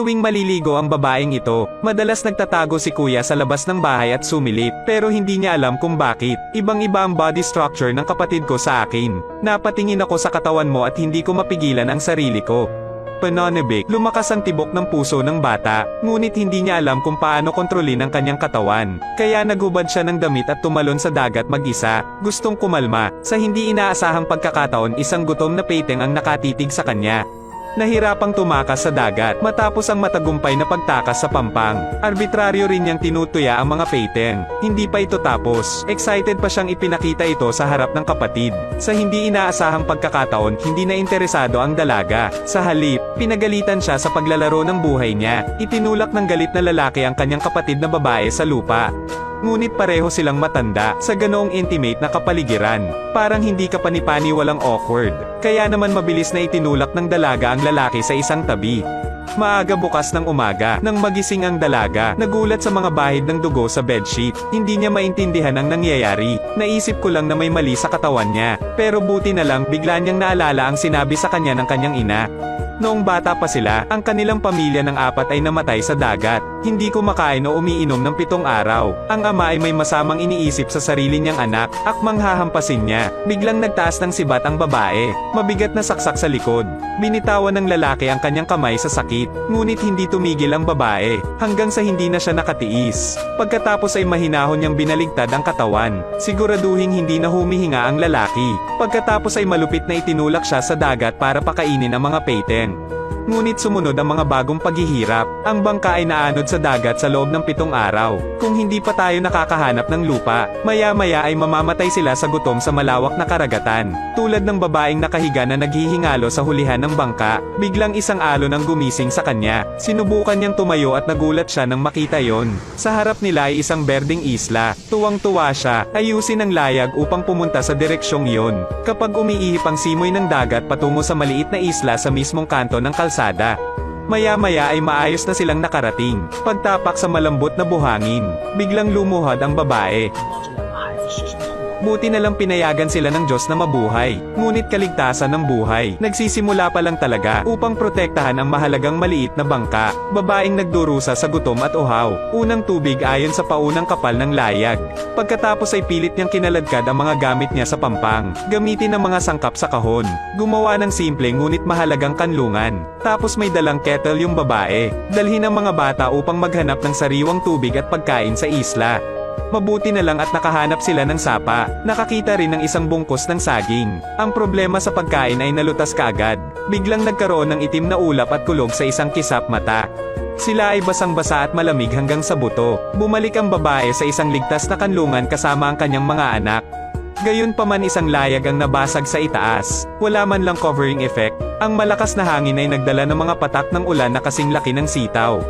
Tuwing maliligo ang babaeng ito, madalas nagtatago si kuya sa labas ng bahay at sumilip, pero hindi niya alam kung bakit. Ibang-iba ang body structure ng kapatid ko sa akin. Napatingin ako sa katawan mo at hindi ko mapigilan ang sarili ko. Panonibik, lumakas ang tibok ng puso ng bata, ngunit hindi niya alam kung paano kontrolin ang kanyang katawan. Kaya nagubad siya ng damit at tumalon sa dagat mag-isa, gustong kumalma. Sa hindi inaasahang pagkakataon isang gutom na peteng ang nakatitig sa kanya. Nahirapang tumakas sa dagat matapos ang matagumpay na pagtakas sa pampang. Arbitraryo rin niyang tinutuya ang mga peteng. Hindi pa ito tapos. Excited pa siyang ipinakita ito sa harap ng kapatid. Sa hindi inaasahang pagkakataon, hindi na interesado ang dalaga. Sa halip, pinagalitan siya sa paglalaro ng buhay niya. Itinulak ng galit na lalaki ang kanyang kapatid na babae sa lupa. Ngunit pareho silang matanda sa ganoong intimate na kapaligiran. Parang hindi ka panipani walang awkward. Kaya naman mabilis na itinulak ng dalaga ang lalaki sa isang tabi. Maaga bukas ng umaga, nang magising ang dalaga, nagulat sa mga bahid ng dugo sa bedsheet. Hindi niya maintindihan ang nangyayari. Naisip ko lang na may mali sa katawan niya. Pero buti na lang, bigla niyang naalala ang sinabi sa kanya ng kanyang ina. Noong bata pa sila, ang kanilang pamilya ng apat ay namatay sa dagat. Hindi kumakain o umiinom ng pitong araw. Ang ama ay may masamang iniisip sa sarili niyang anak, akmang hahampasin niya. Biglang nagtaas ng sibat ang babae. Mabigat na saksak sa likod. Binitawan ng lalaki ang kanyang kamay sa sakit. Ngunit hindi tumigil ang babae, hanggang sa hindi na siya nakatiis. Pagkatapos ay mahinahon niyang binaligtad ang katawan. Siguraduhing hindi na humihinga ang lalaki. Pagkatapos ay malupit na itinulak siya sa dagat para pakainin ang mga rein. Ngunit sumunod ang mga bagong paghihirap. Ang bangka ay naanod sa dagat sa loob ng pitong araw. Kung hindi pa tayo nakakahanap ng lupa, maya-maya ay mamamatay sila sa gutom sa malawak na karagatan. Tulad ng babaeng nakahiga na naghihingalo sa hulihan ng bangka, biglang isang alon ang gumising sa kanya. Sinubukan niyang tumayo at nagulat siya nang makita yon. Sa harap nila ay isang berdeng isla. Tuwang-tuwa siya, ayusin ang layag upang pumunta sa direksyong iyon. Kapag umiihip ang simoy ng dagat patungo sa maliit na isla sa mismong kanto ng kalsada, Maya-maya ay maayos na silang nakarating. Pagtapak sa malambot na buhangin, biglang lumuhad ang babae. Buti na lang pinayagan sila ng Diyos na mabuhay, ngunit kaligtasan ng buhay. Nagsisimula pa lang talaga upang protektahan ang mahalagang maliit na bangka. Babaeng nagdurusa sa gutom at uhaw. Unang tubig ayon sa paunang kapal ng layag. Pagkatapos ay pilit niyang kinaladkad ang mga gamit niya sa pampang. Gamitin ang mga sangkap sa kahon. Gumawa ng simple ngunit mahalagang kanlungan. Tapos may dalang kettle yung babae. Dalhin ang mga bata upang maghanap ng sariwang tubig at pagkain sa isla. Mabuti na lang at nakahanap sila ng sapa. Nakakita rin ng isang bungkos ng saging. Ang problema sa pagkain ay nalutas kaagad. Biglang nagkaroon ng itim na ulap at kulog sa isang kisap mata. Sila ay basang-basa at malamig hanggang sa buto. Bumalik ang babae sa isang ligtas na kanlungan kasama ang kanyang mga anak. Gayon pa man isang layag ang nabasag sa itaas. Wala man lang covering effect. Ang malakas na hangin ay nagdala ng mga patak ng ulan na kasing laki ng sitaw.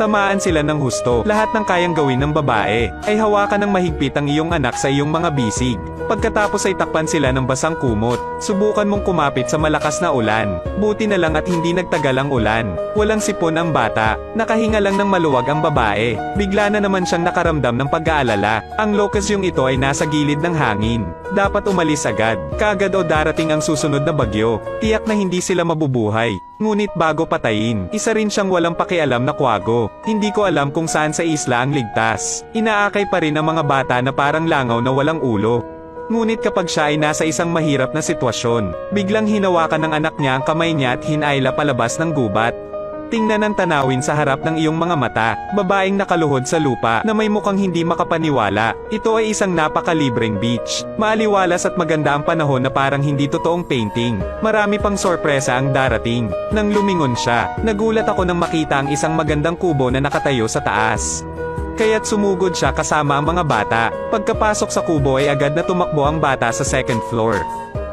Tamaan sila ng husto. Lahat ng kayang gawin ng babae ay hawakan ng mahigpit ang iyong anak sa iyong mga bisig. Pagkatapos ay takpan sila ng basang kumot. Subukan mong kumapit sa malakas na ulan. Buti na lang at hindi nagtagal ang ulan. Walang sipon ang bata. Nakahinga lang ng maluwag ang babae. Bigla na naman siyang nakaramdam ng pag-aalala. Ang locus yung ito ay nasa gilid ng hangin. Dapat umalis agad. Kagad o darating ang susunod na bagyo. Tiyak na hindi sila mabubuhay. Ngunit bago patayin, isa rin siyang walang pakialam na kwago. Hindi ko alam kung saan sa isla ang ligtas. Inaakay pa rin ang mga bata na parang langaw na walang ulo. Ngunit kapag siya ay nasa isang mahirap na sitwasyon, biglang hinawakan ng anak niya ang kamay niya at hinayla palabas ng gubat. Tingnan ang tanawin sa harap ng iyong mga mata, babaeng nakaluhod sa lupa na may mukhang hindi makapaniwala. Ito ay isang napakalibreng beach. Maaliwalas at maganda ang panahon na parang hindi totoong painting. Marami pang sorpresa ang darating. Nang lumingon siya, nagulat ako nang makita ang isang magandang kubo na nakatayo sa taas. Kaya't sumugod siya kasama ang mga bata. Pagkapasok sa kubo ay agad na tumakbo ang bata sa second floor.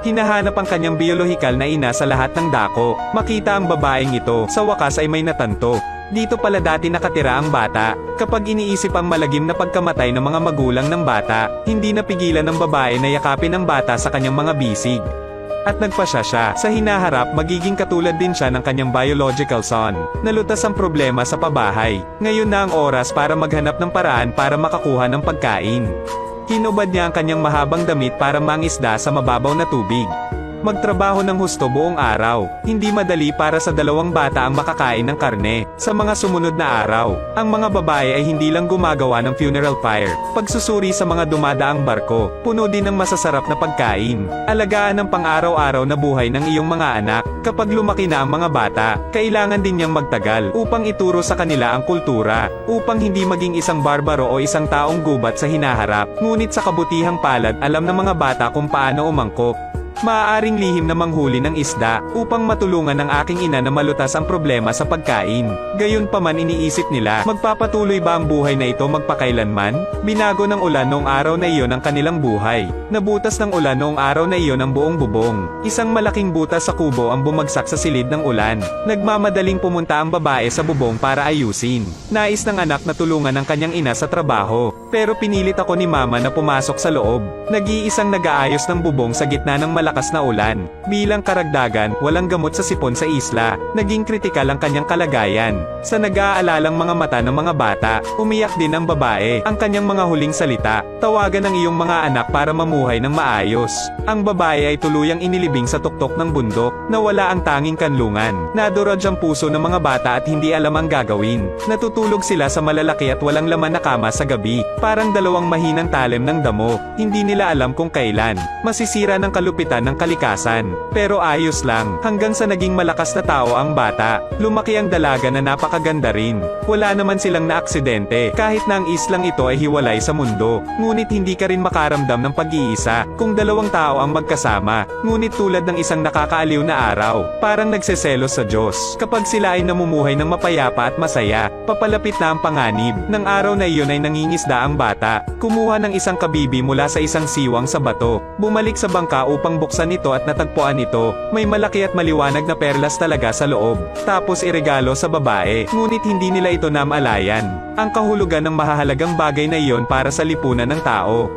Hinahanap ang kanyang biolohikal na ina sa lahat ng dako. Makita ang babaeng ito, sa wakas ay may natanto. Dito pala dati nakatira ang bata. Kapag iniisip ang malagim na pagkamatay ng mga magulang ng bata, hindi napigilan ng babae na yakapin ang bata sa kanyang mga bisig. At nagpasya siya, sa hinaharap magiging katulad din siya ng kanyang biological son. Nalutas ang problema sa pabahay. Ngayon na ang oras para maghanap ng paraan para makakuha ng pagkain. Hinubad niya ang kanyang mahabang damit para mangisda sa mababaw na tubig. Magtrabaho ng husto buong araw. Hindi madali para sa dalawang bata ang makakain ng karne. Sa mga sumunod na araw, ang mga babae ay hindi lang gumagawa ng funeral pyre, pagsusuri sa mga dumadaang barko, puno din ng masasarap na pagkain. Alagaan ng pang-araw-araw na buhay ng iyong mga anak. Kapag lumaki na ang mga bata, kailangan din niyang magtagal upang ituro sa kanila ang kultura, upang hindi maging isang barbaro o isang taong gubat sa hinaharap. Ngunit sa kabutihang palad, alam ng mga bata kung paano umangkop. Maaaring lihim na manghuli ng isda upang matulungan ng aking ina na malutas ang problema sa pagkain. Gayon pa man iniisip nila, magpapatuloy ba ang buhay na ito magpakailanman? Binago ng ulan noong araw na iyon ang kanilang buhay. Nabutas ng ulan noong araw na iyon ang buong bubong. Isang malaking butas sa kubo ang bumagsak sa silid ng ulan. Nagmamadaling pumunta ang babae sa bubong para ayusin. Nais ng anak na tulungan ng kanyang ina sa trabaho. Pero pinilit ako ni mama na pumasok sa loob. Nag-iisang nag-aayos ng bubong sa gitna ng malakas na ulan. Bilang karagdagan, walang gamot sa sipon sa isla. Naging kritikal ang kanyang kalagayan. Sa nag-aalalang mga mata ng mga bata, umiyak din ang babae. Ang kanyang mga huling salita, tawagan ng iyong mga anak para mamuhay ng maayos. Ang babae ay tuluyang inilibing sa tuktok ng bundok, na wala ang tanging kanlungan. Nadurog ang puso ng mga bata at hindi alam ang gagawin. Natutulog sila sa malalaki at walang laman na kama sa gabi. Parang dalawang mahinang talem ng damo. Hindi nila alam kung kailan. Masisira ng kalupitan ng kalikasan. Pero ayos lang, hanggang sa naging malakas na tao ang bata. Lumaki ang dalaga na napakaganda rin. Wala naman silang naaksidente, kahit na ang islang ito ay hiwalay sa mundo. Ngunit hindi ka rin makaramdam ng pag-iisa, kung dalawang tao ang magkasama. Ngunit tulad ng isang nakakaaliw na araw, parang nagseselos sa Diyos. Kapag sila ay namumuhay ng mapayapa at masaya, papalapit na ang panganib. Nang araw na iyon ay nangingisda ang bata. Kumuha ng isang kabibi mula sa isang siwang sa bato. Bumalik sa bangka upang buksan ito at natagpuan ito. May malaki at maliwanag na perlas talaga sa loob. Tapos iregalo sa babae. Ngunit hindi nila ito namalayan. Ang kahulugan ng mahahalagang bagay na iyon para sa lipunan ng tao.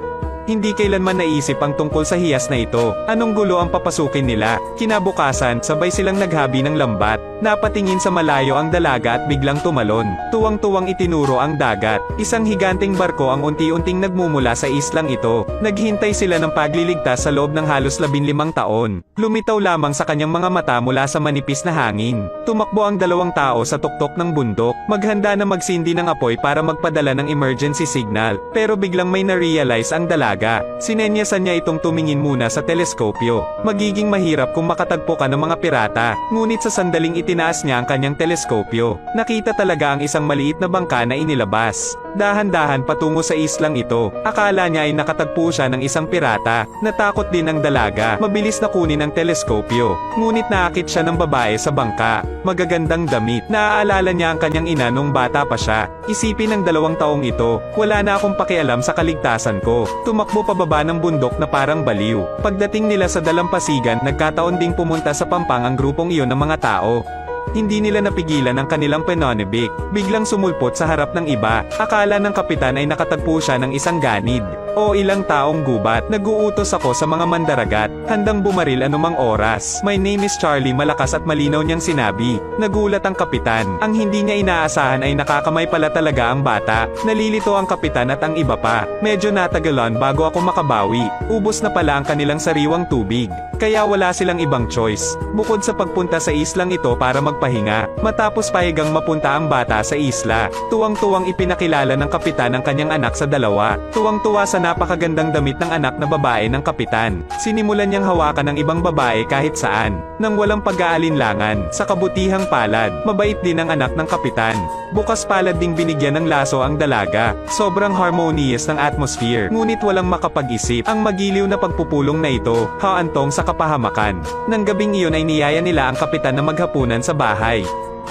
Hindi kailanman naisip ang tungkol sa hiyas na ito. Anong gulo ang papasukin nila? Kinabukasan, sabay silang naghabi ng lambat. Napatingin sa malayo ang dalaga at biglang tumalon. Tuwang-tuwang itinuro ang dagat. Isang higanting barko ang unti-unting nagmumula sa islang ito. Naghintay sila ng pagliligtas sa loob ng halos labinlimang taon. Lumitaw lamang sa kanyang mga mata mula sa manipis na hangin. Tumakbo ang dalawang tao sa tuktok ng bundok. Maghanda na magsindi ng apoy para magpadala ng emergency signal. Pero biglang may na-realize ang dalaga. Sinenyasan niya itong tumingin muna sa teleskopyo. Magiging mahirap kung makatagpo ka ng mga pirata. Ngunit sa sandaling itinaas niya ang kanyang teleskopyo. Nakita talaga ang isang maliit na bangka na inilabas. Dahan-dahan patungo sa islang ito. Akala niya ay nakatagpo siya ng isang pirata. Natakot din ang dalaga. Mabilis na kunin ang teleskopyo. Ngunit naakit siya ng babae sa bangka. Magagandang damit. Naaalala niya ang kanyang ina nung bata pa siya. Isipin ng dalawang taong ito, wala na akong pakialam sa kaligtasan ko. Tumakbo pababa ng bundok na parang baliw. Pagdating nila sa dalampasigan, nagkataon ding pumunta sa pampang ang grupong iyon ng mga tao. Hindi nila napigilan ang kanilang penonibik. Biglang sumulpot sa harap ng iba. Akala ng kapitan ay nakatagpo siya ng isang ganid. O ilang taong gubat. Naguutos ako sa mga mandaragat. Handang bumaril anumang oras. My name is Charlie malakas at malinaw niyang sinabi. Nagulat ang kapitan. Ang hindi niya inaasahan ay nakakamay pala talaga ang bata. Nalilito ang kapitan at ang iba pa. Medyo natagalan bago ako makabawi. Ubos na pala ang kanilang sariwang tubig. Kaya wala silang ibang choice. Bukod sa pagpunta sa islang ito para magpahinga. Matapos pahigang mapunta ang bata sa isla. Tuwang-tuwang ipinakilala ng kapitan ang kanyang anak sa dalawa. Tuwang-tuwa sa napakagandang damit ng anak na babae ng kapitan. Sinimulan niyang hawakan ng ibang babae kahit saan. Nang walang pag-aalinlangan, sa kabutihang palad, mabait din ang anak ng kapitan. Bukas palad ding binigyan ng laso ang dalaga. Sobrang harmonious ng atmosphere. Ngunit walang makapag-isip. Ang magiliw na pagpupulong na ito, haantong sa kapahamakan. Nang gabing iyon ay niyaya nila ang kapitan na maghapunan sa bahay.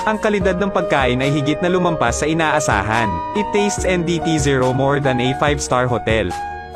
Ang kalidad ng pagkain ay higit na lumampas sa inaasahan. It tastes NDT zero more than a 5-star hotel.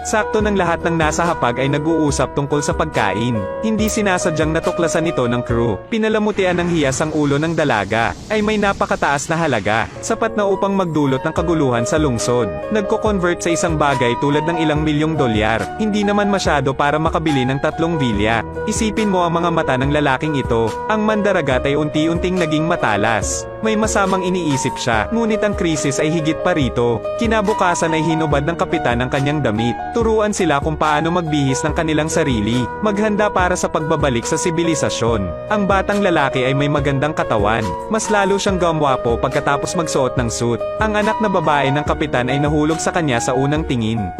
Sakto ng lahat ng nasa hapag ay nag-uusap tungkol sa pagkain. Hindi sinasadyang natuklasan ito ng crew. Pinalamutian ng hiyas ang ulo ng dalaga, ay may napakataas na halaga, sapat na upang magdulot ng kaguluhan sa lungsod. Nagko-convert sa isang bagay tulad ng ilang milyong dolyar, hindi naman masyado para makabili ng tatlong vilya. Isipin mo ang mga mata ng lalaking ito, ang mandaragat ay unti-unting naging matalas. May masamang iniisip siya, ngunit ang krisis ay higit pa rito. Kinabukasan ay hinubad ng kapitan ang kanyang damit. Turuan sila kung paano magbihis ng kanilang sarili, maghanda para sa pagbabalik sa sibilisasyon. Ang batang lalaki ay may magandang katawan. Mas lalo siyang gamwapo pagkatapos magsuot ng suit. Ang anak na babae ng kapitan ay nahulog sa kanya sa unang tingin.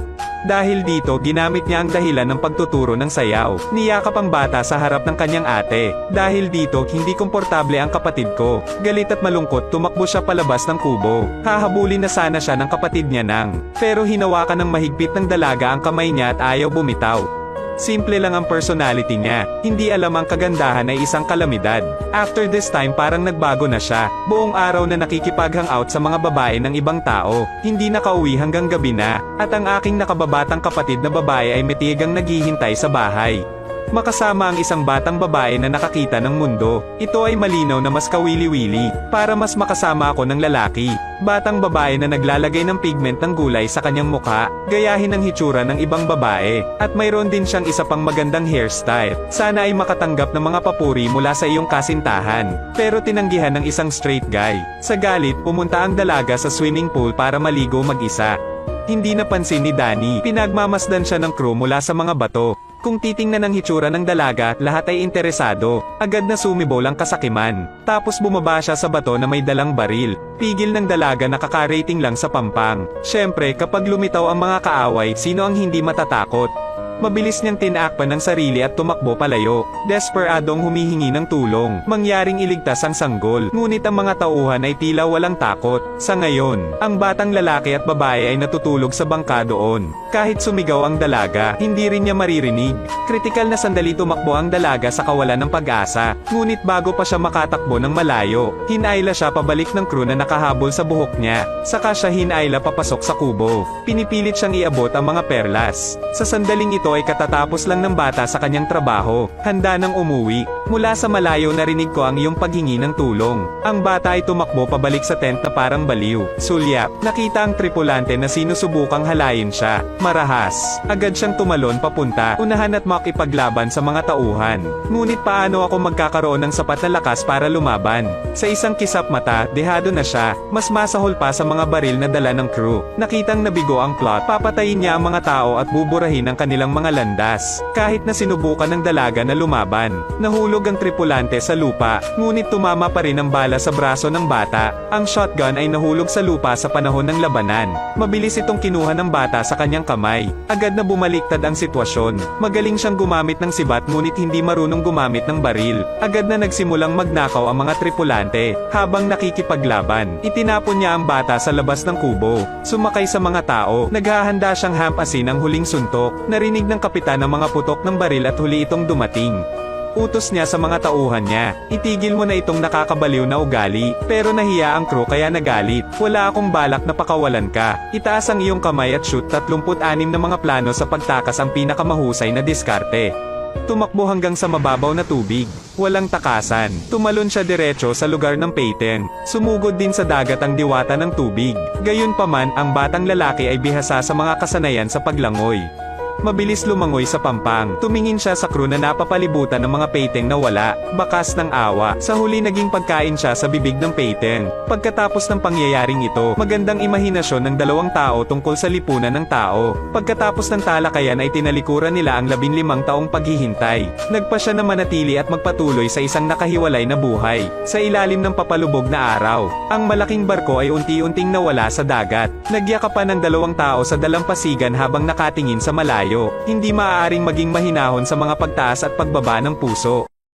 Dahil dito, ginamit niya ang dahilan ng pagtuturo ng sayaw. Niyakap ang bata sa harap ng kanyang ate. Dahil dito, hindi komportable ang kapatid ko. Galit at malungkot, tumakbo siya palabas ng kubo. Hahabulin na sana siya ng kapatid niya nang. Pero hinawakan ng mahigpit ng dalaga ang kamay niya at ayaw bumitaw. Simple lang ang personality niya, hindi alam ang kagandahan ay isang kalamidad. After this time parang nagbago na siya, buong araw na nakikipag-hangout sa mga babae ng ibang tao, hindi nakauwi hanggang gabi na, at ang aking nakababatang kapatid na babae ay metigang naghihintay sa bahay. Makasama ang isang batang babae na nakakita ng mundo. Ito ay malinaw na mas kawili-wili, para mas makasama ako ng lalaki. Batang babae na naglalagay ng pigment ng gulay sa kanyang mukha, gayahin ang hitsura ng ibang babae. At mayroon din siyang isa pang magandang hairstyle. Sana ay makatanggap ng mga papuri mula sa iyong kasintahan. Pero tinanggihan ng isang straight guy. Sa galit, pumunta ang dalaga sa swimming pool para maligo mag-isa. Hindi napansin ni Danny, pinagmamasdan siya ng crew mula sa mga bato. Kung titingnan ang hitsura ng dalaga, lahat ay interesado. Agad na sumibol ang kasakiman. Tapos bumaba siya sa bato na may dalang baril. Pigil ng dalaga nakaka-rating lang sa pampang. Syempre, kapag lumitaw ang mga kaaway, sino ang hindi matatakot? Mabilis niyang tinakpan ng sarili at tumakbo palayo. Desperadong humihingi ng tulong. Mangyaring iligtas ang sanggol. Ngunit ang mga tauhan ay tila walang takot. Sa ngayon, ang batang lalaki at babae ay natutulog sa bangka doon. Kahit sumigaw ang dalaga, hindi rin niya maririnig. Kritikal na sandali tumakbo ang dalaga sa kawalan ng pag-asa. Ngunit bago pa siya makatakbo ng malayo, hinayla siya pabalik ng crew na nakahabol sa buhok niya. Saka siya hinayla papasok sa kubo. Pinipilit siyang iabot ang mga perlas. Sa sandaling ito ay katatapos lang ng bata sa kanyang trabaho, handa nang umuwi. Mula sa malayo narinig ko ang iyong paghingi ng tulong. Ang bata ay tumakbo pabalik sa tent na parang baliw. Sulyap, nakita ang tripulante na sinusubukang halayin siya. Marahas. Agad siyang tumalon papunta, unahan at makipaglaban sa mga tauhan. Ngunit paano ako magkakaroon ng sapat na lakas para lumaban? Sa isang kisap mata, dehado na siya. Mas masahol pa sa mga baril na dala ng crew. Nakitang nabigo ang plot, papatayin niya ang mga tao at buburahin ang kanilang mga landas. Kahit na sinubukan ng dalaga na lumaban, nahulog ang tripulante sa lupa, ngunit tumama pa rin ang bala sa braso ng bata. Ang shotgun ay nahulog sa lupa sa panahon ng labanan. Mabilis itong kinuha ng bata sa kanyang kamay. Agad na bumaliktad ang sitwasyon. Magaling siyang gumamit ng sibat ngunit hindi marunong gumamit ng baril. Agad na nagsimulang magnakaw ang mga tripulante. Habang nakikipaglaban, itinapon niya ang bata sa labas ng kubo. Sumakay sa mga tao, naghahanda siyang hampasin ang huling suntok. Narinig ng kapitan ang mga putok ng baril at huli itong dumating. Utos niya sa mga tauhan niya, itigil mo na itong nakakabaliw na ugali, pero nahiya ang crew kaya nagalit. Wala akong balak na pakawalan ka. Itaas ang iyong kamay at shoot 36 na mga plano sa pagtakas ang pinakamahusay na diskarte. Tumakbo hanggang sa mababaw na tubig. Walang takasan. Tumalon siya diretso sa lugar ng Peyton. Sumugod din sa dagat ang diwata ng tubig. Gayunpaman, ang batang lalaki ay bihasa sa mga kasanayan sa paglangoy. Mabilis lumangoy sa pampang. Tumingin siya sa crew na napapalibutan ng mga peyteng na wala, bakas ng awa. Sa huli naging pagkain siya sa bibig ng peyteng. Pagkatapos ng pangyayaring ito, magandang imahinasyon ng dalawang tao tungkol sa lipunan ng tao. Pagkatapos ng talakayan ay tinalikuran nila ang labinlimang taong paghihintay. Nagpa siya na manatili at magpatuloy sa isang nakahiwalay na buhay. Sa ilalim ng papalubog na araw, ang malaking barko ay unti-unting nawala sa dagat. Nagyakapan ng dalawang tao sa dalampasigan habang nakatingin sa malayo. Hindi maaaring maging mahinahon sa mga pagtaas at pagbaba ng puso.